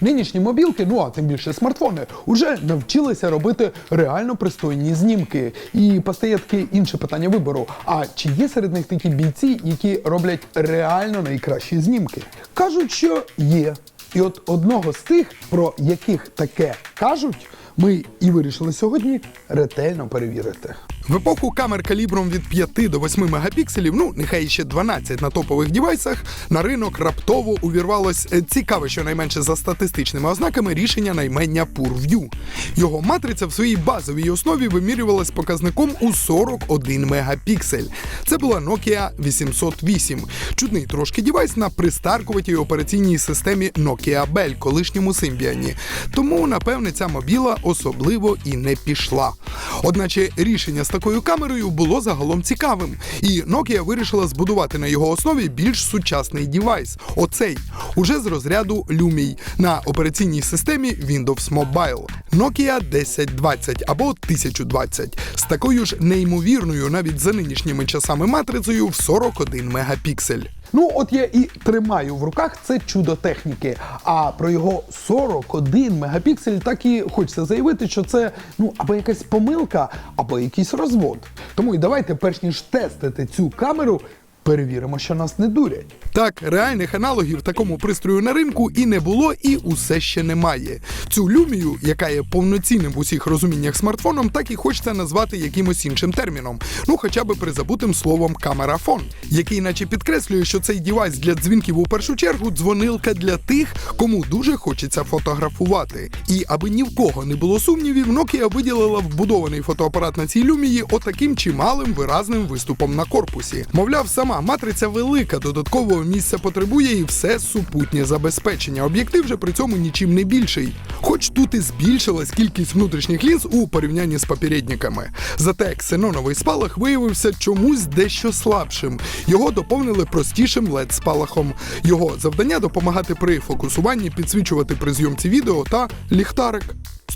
Нинішні мобілки, ну а тим більше смартфони, уже навчилися робити реально пристойні знімки. І постає таке інше питання вибору. А чи є серед них такі бійці, які роблять реально найкращі знімки? Кажуть, що є. І от одного з тих, про яких таке кажуть, ми і вирішили сьогодні ретельно перевірити. В епоху камер калібром від 5 до 8 мегапікселів, ну нехай ще 12 на топових дівайсах, на ринок раптово увірвалось е, цікаве, щонайменше за статистичними ознаками рішення наймення PureView. Його матриця в своїй базовій основі вимірювалась показником у 41 мегапіксель. Це була Nokia 808. Чудний трошки дівайс на пристаркуватій операційній системі Nokia Bell, колишньому Symbian. Тому, напевне, ця мобіла особливо і не пішла. Одначе рішення такою камерою було загалом цікавим, і Nokia вирішила збудувати на його основі більш сучасний дівайс. Оцей уже з розряду Lumia на операційній системі Windows Mobile. Nokia 1020 або 1020 з такою ж неймовірною навіть за нинішніми часами матрицею в 41 мегапіксель. Ну, от я і тримаю в руках це чудо техніки. А про його 41 мегапіксель так і хочеться заявити, що це ну або якась помилка, або якийсь розвод. Тому і давайте, перш ніж тестити цю камеру, перевіримо, що нас не дурять. Так, реальних аналогів такому пристрою на ринку і не було, і усе ще немає. Цю люмію, яка є повноцінним в усіх розуміннях смартфоном, так і хочеться назвати якимось іншим терміном. Ну, хоча би призабутим словом камерафон, який наче підкреслює, що цей дівайс для дзвінків у першу чергу дзвонилка для тих, кому дуже хочеться фотографувати. І аби ні в кого не було сумнівів, Nokia виділила вбудований фотоапарат на цій люмії отаким чималим виразним виступом на корпусі. Мовляв, сама матриця велика, додаткового місця потребує і все супутнє забезпечення. Об'єктив же при цьому нічим не більший. Хоч тут і збільшилась кількість внутрішніх лінз у порівнянні з попередниками. Зате ксеноновий спалах виявився чомусь дещо слабшим. Його доповнили простішим led спалахом. Його завдання допомагати при фокусуванні, підсвічувати при зйомці відео та ліхтарик.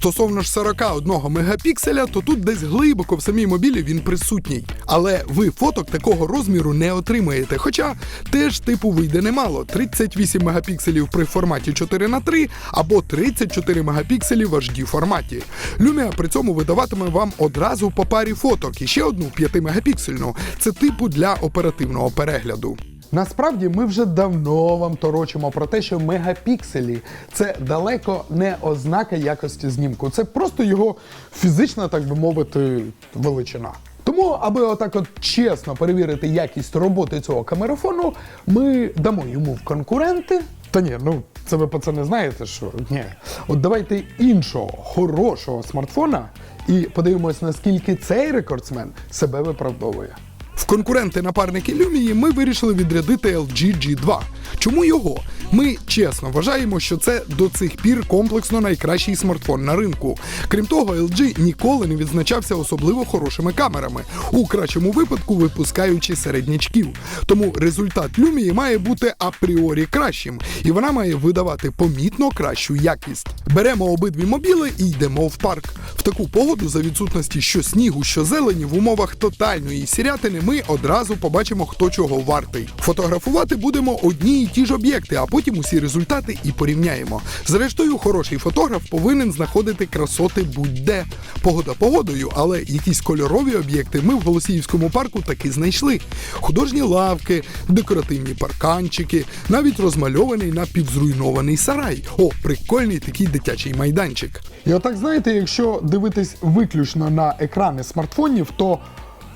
Стосовно ж 41 мегапікселя, то тут десь глибоко в самій мобілі він присутній. Але ви фоток такого розміру не отримаєте. Хоча теж типу вийде немало: 38 мегапікселів при форматі 4 на 3 або 34 мегапікселі в HD форматі. Lumia при цьому видаватиме вам одразу по парі фоток і ще одну 5 мегапіксельну. Це типу для оперативного перегляду. Насправді ми вже давно вам торочимо про те, що мегапікселі це далеко не ознака якості знімку. Це просто його фізична, так би мовити, величина. Тому, аби отак от чесно перевірити якість роботи цього камерафону, ми дамо йому в конкуренти. Та ні, ну це ви пацани знаєте, що ні. От давайте іншого хорошого смартфона і подивимось, наскільки цей рекордсмен себе виправдовує. В конкуренти напарники Lumia ми вирішили відрядити LG G2. Чому його? Ми чесно вважаємо, що це до цих пір комплексно найкращий смартфон на ринку. Крім того, LG ніколи не відзначався особливо хорошими камерами, у кращому випадку випускаючи середнячків. Тому результат Lumia має бути апріорі кращим, і вона має видавати помітно кращу якість. Беремо обидві мобіли і йдемо в парк. В таку погоду, за відсутності що снігу, що зелені, в умовах тотальної сірятини ми одразу побачимо, хто чого вартий. Фотографувати будемо одні і ті ж об'єкти, а потім усі результати і порівняємо. Зрештою, хороший фотограф повинен знаходити красоти будь-де. Погода погодою, але якісь кольорові об'єкти ми в Голосіївському парку таки знайшли. Художні лавки, декоративні парканчики, навіть розмальований напівзруйнований сарай. О, прикольний такий дитячий майданчик. І отак знаєте, якщо дивитись виключно на екрани смартфонів, то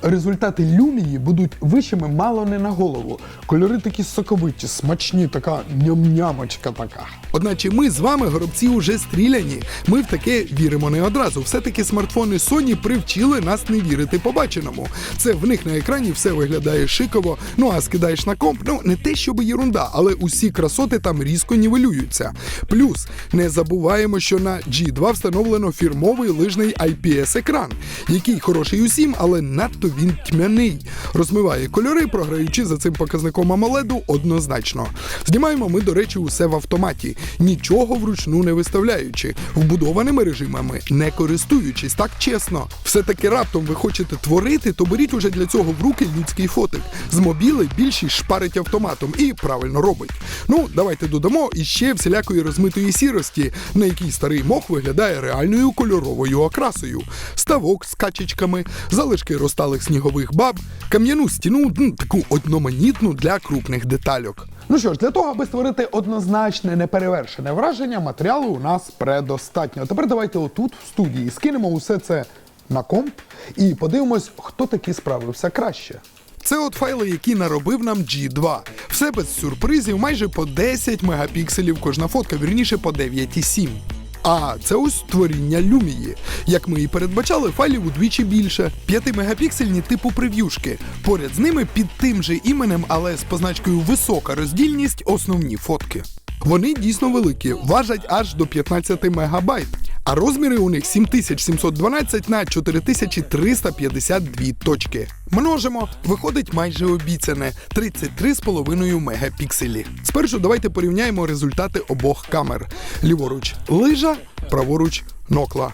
результати люмії будуть вищими мало не на голову. Кольори такі соковиті, смачні, така ням-нямочка така. Одначе ми з вами, горобці, уже стріляні. Ми в таке віримо не одразу. Все-таки смартфони Sony привчили нас не вірити побаченому. Це в них на екрані все виглядає шиково. Ну а скидаєш на комп, ну не те, щоб єрунда, але усі красоти там різко нівелюються. Плюс не забуваємо, що на G2 встановлено фірмовий лижний IPS-екран, який хороший усім, але надто він тьмяний, розмиває кольори, програючи за цим показником AMOLED однозначно. Знімаємо ми, до речі, усе в автоматі, нічого вручну не виставляючи, вбудованими режимами не користуючись, так чесно. Все-таки раптом ви хочете творити, то беріть уже для цього в руки людський фотик. З мобіли більшість шпарить автоматом і правильно робить. Ну, давайте додамо іще всілякої розмитої сірості, на якій старий мох виглядає реальною кольоровою окрасою, ставок з качечками, залишки розталих снігових баб, кам'яну стіну, таку одноманітну для крупних детальок. Ну що ж, для того, аби створити однозначне неперевершене враження, матеріалу у нас предостатньо. Тепер давайте отут в студії скинемо усе це на комп і подивимось, хто таки справився краще. Це от файли, які наробив нам G2. Все без сюрпризів, майже по 10 мегапікселів кожна фотка, вірніше по 9,7. А це ось творіння люмії. Як ми і передбачали, файлів удвічі більше. 5-мегапіксельні типу прев'юшки. Поряд з ними під тим же іменем, але з позначкою висока роздільність основні фотки. Вони дійсно великі, важать аж до 15 мегабайт. А розміри у них 7712 на 4352 точки. Множимо, виходить майже обіцяне 33,5 мегапікселі. Спершу давайте порівняємо результати обох камер: ліворуч лижа, праворуч нокла.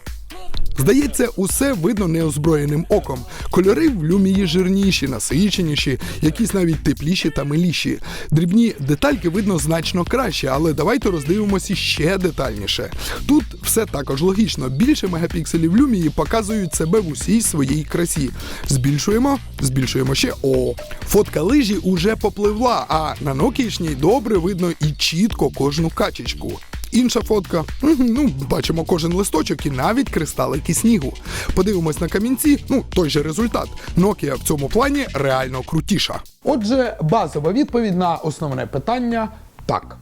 Здається, усе видно неозброєним оком. Кольори в люмії жирніші, насиченіші, якісь навіть тепліші та миліші. Дрібні детальки видно значно краще, але давайте роздивимося ще детальніше. Тут все також логічно. Більше мегапікселів люмії показують себе в усій своїй красі. Збільшуємо, збільшуємо ще. О, фотка лижі уже попливла, а на нокішній добре видно і чітко кожну качечку. Інша фотка. Ну, бачимо кожен листочок і навіть кристалики снігу. Подивимось на камінці. Ну, той же результат. Nokia в цьому плані реально крутіша. Отже, базова відповідь на основне питання так.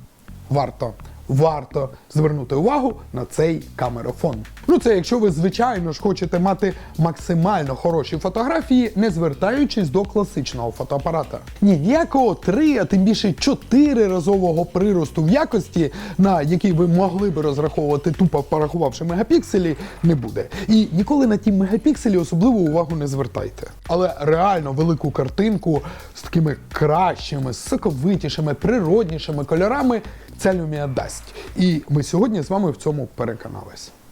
Варто. Варто звернути увагу на цей камерафон. Ну, це якщо ви, звичайно ж, хочете мати максимально хороші фотографії, не звертаючись до класичного фотоапарата. Ні, ніякого 3, а тим більше 4 разового приросту в якості, на який ви могли би розраховувати, тупо порахувавши мегапікселі, не буде. І ніколи на ті мегапікселі особливу увагу не звертайте. Але реально велику картинку з такими кращими, соковитішими, природнішими кольорами ця люмія дасть. І ми сьогодні з вами в цьому переконались.